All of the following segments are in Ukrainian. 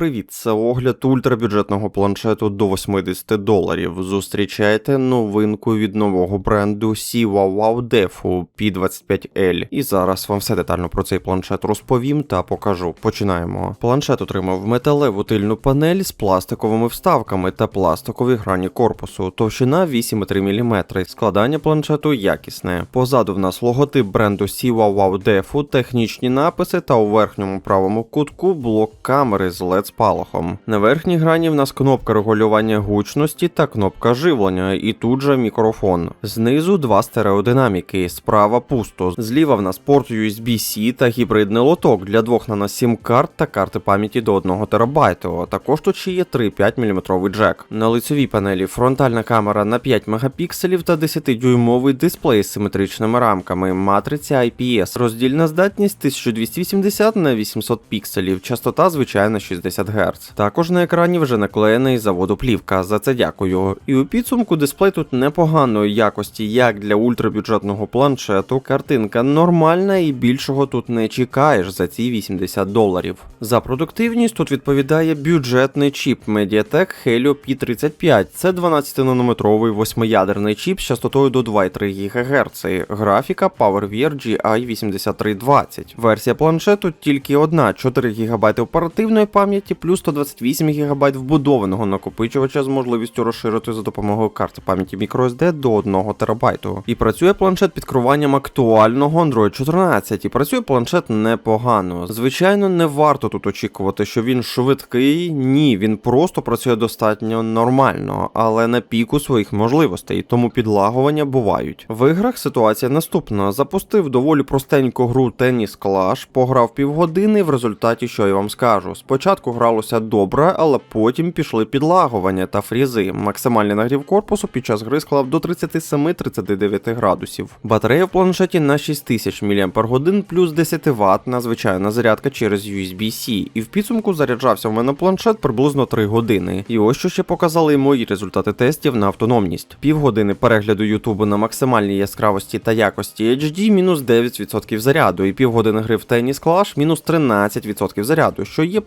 Привіт, це огляд ультрабюджетного планшету до 80 доларів. Зустрічайте новинку від нового бренду Siwawau Defu P25L. І зараз вам все детально про цей планшет розповім та покажу. Починаємо. Планшет отримав металеву тильну панель з пластиковими вставками та пластикові грані корпусу, товщина 8,3 мм. Складання планшету якісне. Позаду в нас логотип бренду Siwawau Defu, технічні написи та у верхньому правому кутку блок камери з LED спалахом. На верхній грані в нас кнопка регулювання гучності та кнопка живлення, і тут же мікрофон. Знизу два стереодинаміки, справа пусто. Зліва в нас порт USB-C та гібридний лоток для двох на сім карт та карти пам'яті до 1 ТБ. Також тут ще є 3,5 мм джек. На лицевій панелі фронтальна камера на 5 мегапікселів та 10-дюймовий дисплей з симетричними рамками, матриця IPS, роздільна здатність 1280 на 800 пікселів, частота звичайна 60 Гц. Також на екрані вже наклеєний заводу плівка. За це дякую. І у підсумку дисплей тут непоганої якості, як для ультрабюджетного планшету. Картинка нормальна і більшого тут не чекаєш за ці 80 доларів. За продуктивність тут відповідає бюджетний чіп Mediatek Helio P35. Це 12-нанометровий восьмиядерний чіп з частотою до 2,3 ГГц. Графіка PowerVR GI8320. Версія планшету тільки одна: 4 ГБ оперативної пам'яті плюс 128 ГБ вбудованого накопичувача з можливістю розширити за допомогою карти пам'яті microSD до 1 ТБ. І працює планшет під керуванням актуального Android 14. І працює планшет непогано. Звичайно, не варто тут очікувати, що він швидкий. Ні, він просто працює достатньо нормально, але на піку своїх можливостей, тому підлагування бувають. В іграх ситуація наступна: запустив доволі простеньку гру Tennis Clash, пограв півгодини. В результаті, що я вам скажу, спочатку гралося добре, але потім пішли підлагування та фрізи. Максимальний нагрів корпусу під час гри склав до 37-39 градусів. Батарея в планшеті на 6000 мАч плюс 10 Вт на звичайна зарядка через USB-C. І в підсумку заряджався в мене планшет приблизно 3 години. І ось що ще показали мої результати тестів на автономність. Півгодини перегляду Ютубу на максимальній яскравості та якості HD мінус 9% заряду, і півгодини гри в Tennis Clash мінус 13% заряду, що є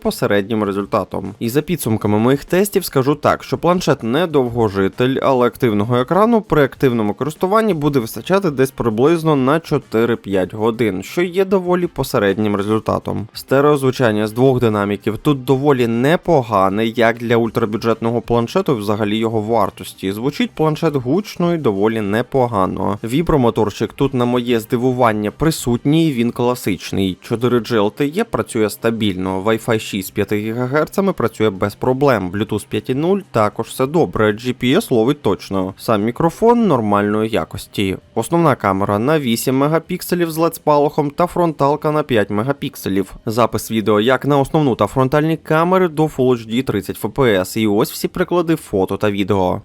посереднім результатом. І за підсумками моїх тестів скажу так, що планшет не довгожитель, але активного екрану при активному користуванні буде вистачати десь приблизно на 4-5 годин, що є доволі посереднім результатом. Стереозвучання з двох динаміків тут доволі непогане, як для ультрабюджетного планшету, взагалі його вартості. Звучить планшет гучно і доволі непогано. Вібромоторчик тут, на моє здивування, присутній, він класичний. 4G LTE працює стабільно, Wi-Fi 6 з 5 ГГц працює без проблем, Bluetooth 5.0 також все добре, GPS ловить точно. Сам мікрофон нормальної якості. Основна камера на 8 мегапікселів з LED спалахом та фронталка на 5 мегапікселів. Запис відео як на основну та фронтальні камери до Full HD 30 FPS. І ось всі приклади фото та відео.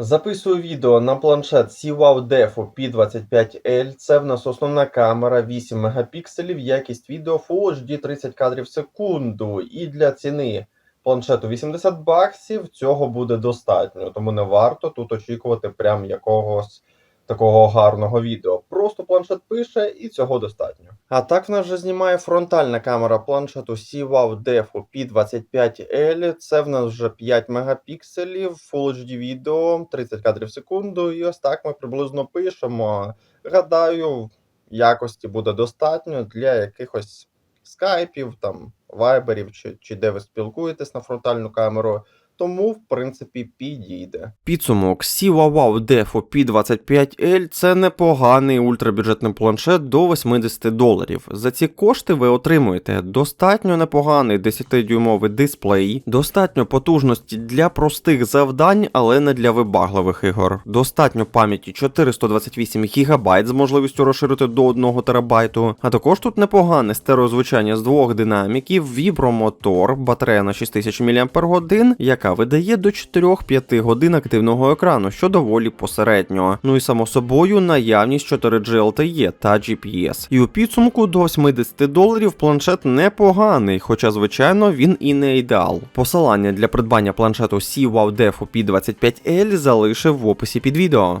Записую відео на планшет Siwau Defo P25L. Це в нас основна камера 8 мегапікселів, якість відео Full HD 30 кадрів в секунду. І для ціни планшету 80 баксів цього буде достатньо, тому не варто тут очікувати прям якогось такого гарного відео. Просто планшет пише і цього достатньо. А так в нас вже знімає фронтальна камера планшету Siwau Defo P25L. Це в нас вже 5 мегапікселів, Full HD відео, 30 кадрів в секунду. І ось так ми приблизно пишемо. Гадаю, якості буде достатньо для якихось скайпів, там, вайберів, чи, чи де ви спілкуєтесь на фронтальну камеру. Тому, в принципі, підійде. Підсумок Siwawau Defo P25L це непоганий ультрабюджетний планшет до 80 доларів. За ці кошти ви отримуєте достатньо непоганий 10-дюймовий дисплей, достатньо потужності для простих завдань, але не для вибагливих ігор. Достатньо пам'яті 428 ГБ з можливістю розширити до 1 ТБ, а також тут непогане стереозвучання з двох динаміків, вібромотор, батарея на 6000 мАч, яка яка видає до 4-5 годин активного екрану, що доволі посередньо. Ну і само собою наявність 4G LTE та GPS. І у підсумку до 80 доларів планшет непоганий, хоча, звичайно, він і не ідеал. Посилання для придбання планшету CWOW DeFu P25L залишив в описі під відео.